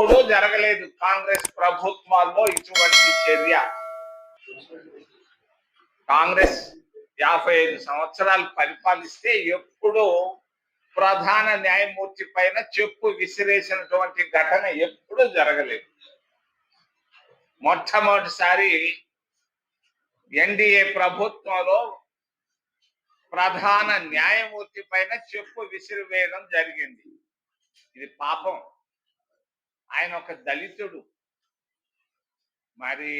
ఎప్పుడూ జరగలేదు. కాంగ్రెస్ ప్రభుత్వాల్లో ఇటువంటి చర్య. కాంగ్రెస్ యాభై ఐదు సంవత్సరాలు పరిపాలిస్తే ఎప్పుడు ప్రధాన న్యాయమూర్తి పైన చెప్పు విసిరేసినటువంటి ఘటన ఎప్పుడు జరగలేదు. మొట్టమొదటిసారి ఎన్డీఏ ప్రభుత్వంలో ప్రధాన న్యాయమూర్తి పైన చెప్పు విసిరివేయడం జరిగింది. ఇది పాపం. ఆయన ఒక దళితుడు. మరి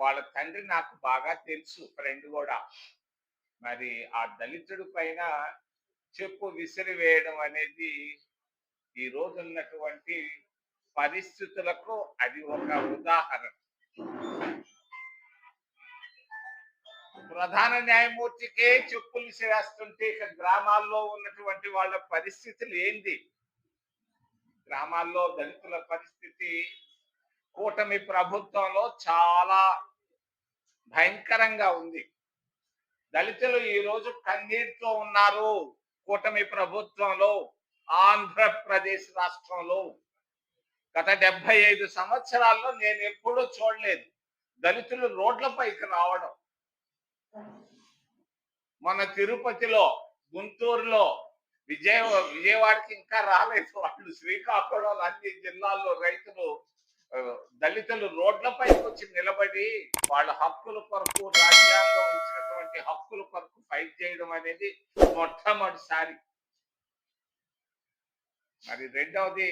వాళ్ళ తండ్రి నాకు బాగా తెలుసు ఫ్రెండ్ కూడా. మరి ఆ దళితుడి పైన చెప్పు విసిరివేయడం అనేది ఈ రోజు ఉన్నటువంటి పరిస్థితులకు అది ఒక ఉదాహరణ. ప్రధాన న్యాయమూర్తికే చెప్పులు చేస్తుంటే ఇక గ్రామాల్లో ఉన్నటువంటి వాళ్ళ పరిస్థితులు ఏంది? గ్రామాల్లో దళితుల పరిస్థితి కూటమి ప్రభుత్వంలో చాలా భయంకరంగా ఉంది. దళితులు ఈరోజు కన్నీటితో ఉన్నారు. కూటమి ప్రభుత్వంలో ఆంధ్రప్రదేశ్ రాష్ట్రంలో గత డెబ్బై ఐదు సంవత్సరాల్లో నేను ఎప్పుడూ చూడలేదు దళితులు రోడ్లపైకి రావడం. మన తిరుపతిలో గుంటూరులో విజయ విజయవాడకి ఇంకా రాలేదు. వాళ్ళు శ్రీకాకుళం అన్ని జిల్లాల్లో రైతులు దళితులు రోడ్లపైకి వచ్చి నిలబడి వాళ్ళ హక్కుల కొరకు రాజ్యాంగం ఇచ్చినటువంటి హక్కుల కొరకు ఫైట్ చేయడం అనేది మొట్టమొదటిసారి. మరి రెండవది